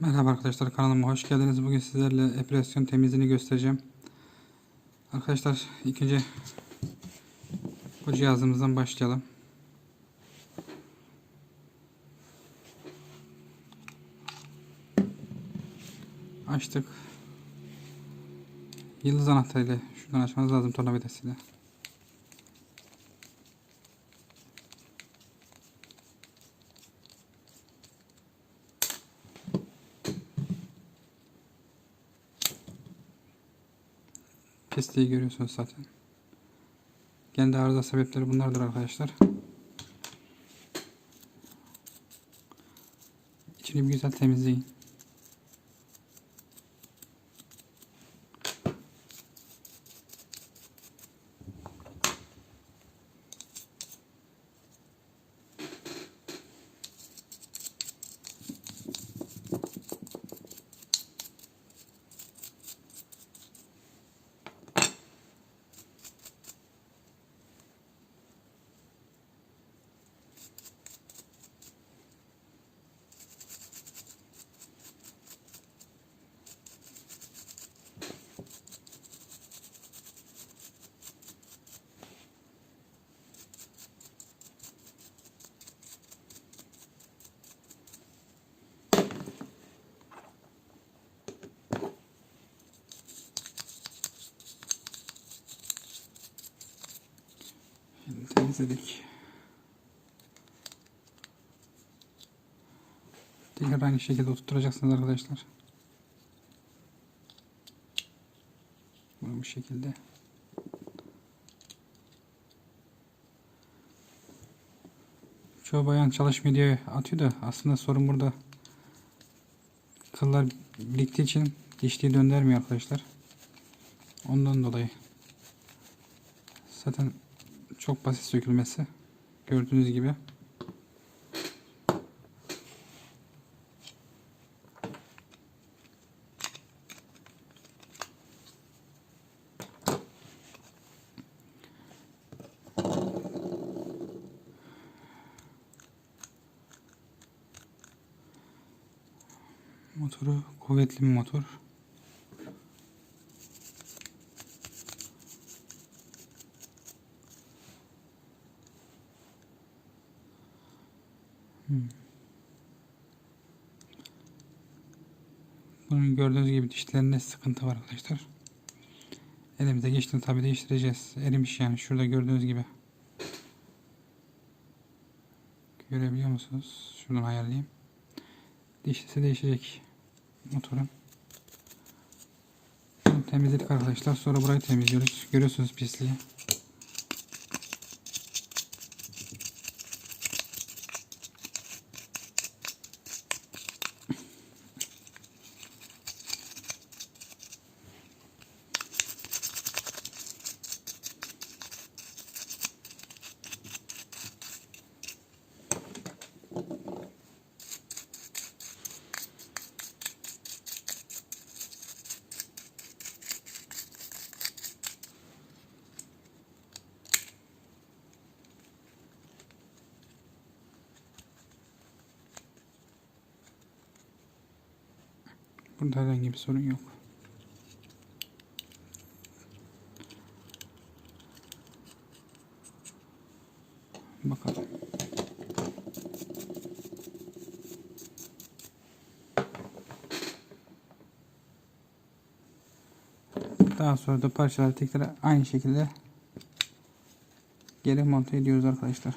Merhaba arkadaşlar kanalıma hoş geldiniz. Bugün sizlerle epresyon temizliğini göstereceğim. Arkadaşlar ilk önce bu cihazımızdan başlayalım. Açtık. Yıldız anahtarıyla şuradan açmanız lazım tornavidasıyla. Pisliği görüyorsunuz zaten. Kendi arıza sebepleri bunlardır arkadaşlar. İçini bir güzel temizleyin. Temizledik. Tekrar aynı şekilde oturtacaksınız arkadaşlar. Bunu bu şekilde. Çoğu bayan çalışmıyor diye atıyor da aslında sorun burada. Kıllar biriktiği için dişliği döndürmüyor arkadaşlar. Ondan dolayı. Zaten çok basit sökülmesi. Gördüğünüz gibi. Motoru kuvvetli bir motor. Bunun gördüğünüz gibi dişlerinde sıkıntı var arkadaşlar. Elimize geçti tabi değiştireceğiz. Erimiş yani şurada gördüğünüz gibi. Görebiliyor musunuz? Şuradan ayarlayayım. Dişlisi değişecek motorun. Temizledik arkadaşlar. Sonra burayı temizliyoruz. Görüyorsunuz pisliği. Burada herhangi bir sorun yok. Bakalım. Daha sonra da parçaları tekrar aynı şekilde geri monte ediyoruz arkadaşlar.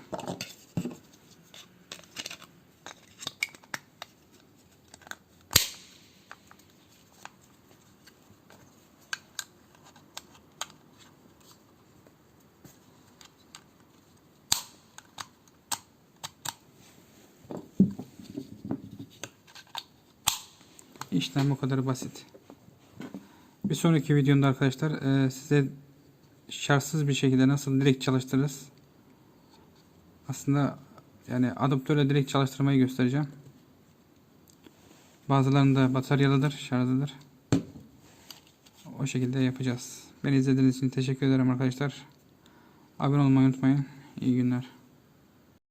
İşlem bu kadar basit. Bir sonraki videomda arkadaşlar e, size şartsız bir şekilde nasıl direkt çalıştırırız. Aslında yani adaptörle direkt çalıştırmayı göstereceğim. Bazılarında bataryalıdır, şarjlıdır. O şekilde yapacağız. Beni izlediğiniz için teşekkür ederim arkadaşlar. Abone olmayı unutmayın. İyi günler.